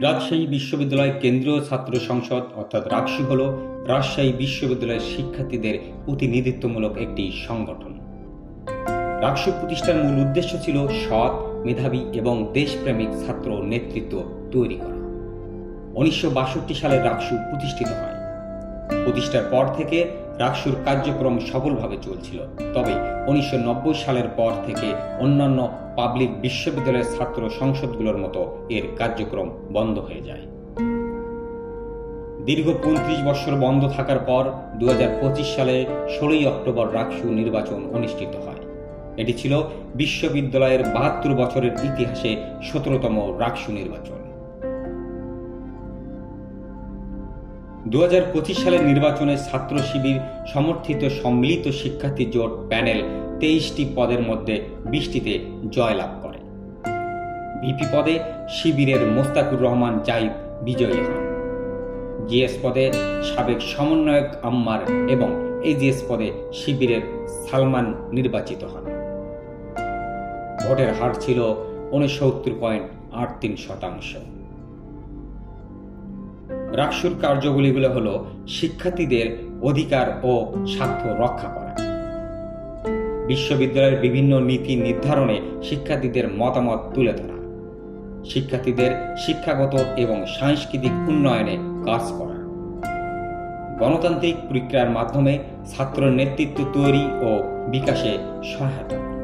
রাজশাহী বিশ্ববিদ্যালয় কেন্দ্রীয় ছাত্র সংসদ, অর্থাৎ রাকসু হল রাজশাহী বিশ্ববিদ্যালয়ের শিক্ষার্থীদের প্রতিনিধিত্বমূলক একটি সংগঠন। রাকসু প্রতিষ্ঠার মূল উদ্দেশ্য ছিল সৎ, মেধাবী এবং দেশপ্রেমিক ছাত্র নেতৃত্ব তৈরি করা। উনিশশো বাষট্টি সালে রাকসু প্রতিষ্ঠিত হয়। প্রতিষ্ঠার পর থেকে রাকসুর কার্যক্রম সফলভাবে চলছিল। তবে উনিশশো নব্বই সালের পর থেকে অন্যান্য পাবলিক বিশ্ববিদ্যালয়ের ছাত্র সংসদগুলোর মতো এর কার্যক্রম বন্ধ হয়ে যায়। দীর্ঘ পঁয়ত্রিশ বছর বন্ধ থাকার পর দু হাজার পঁচিশ সালে ষোলোই অক্টোবর রাকসু নির্বাচন অনুষ্ঠিত হয়। এটি ছিল বিশ্ববিদ্যালয়ের বাহাত্তর বছরের ইতিহাসে সতেরোতম রাকসু নির্বাচন। দু হাজার পঁচিশ সালের নির্বাচনে ছাত্র শিবির সমর্থিত সম্মিলিত শিক্ষার্থী জোট প্যানেল তেইশটি পদের মধ্যে বিশটিতে জয়লাভ করে। ভিপি পদে শিবিরের মোস্তাকুর রহমান জাইদ বিজয়ী হন। জিএস পদে সাবেক সমন্বয়ক আম্মার এবং এজিএস পদে শিবিরের সালমান নির্বাচিত হন। ভোটের হার ছিল উনসত্তর পয়েন্ট আট তিন শতাংশ। রাকসুর কার্যগুলিগুলো হল শিক্ষার্থীদের অধিকার ও স্বার্থ রক্ষা করা। বিশ্ববিদ্যালয়ের বিভিন্ন নীতি নির্ধারণে শিক্ষার্থীদের মতামত তুলে ধরা। শিক্ষার্থীদের শিক্ষাগত এবং সাংস্কৃতিক উন্নয়নে কাজ করা। গণতান্ত্রিক প্রক্রিয়ার মাধ্যমে ছাত্র নেতৃত্ব তৈরি ও বিকাশে সহায়তা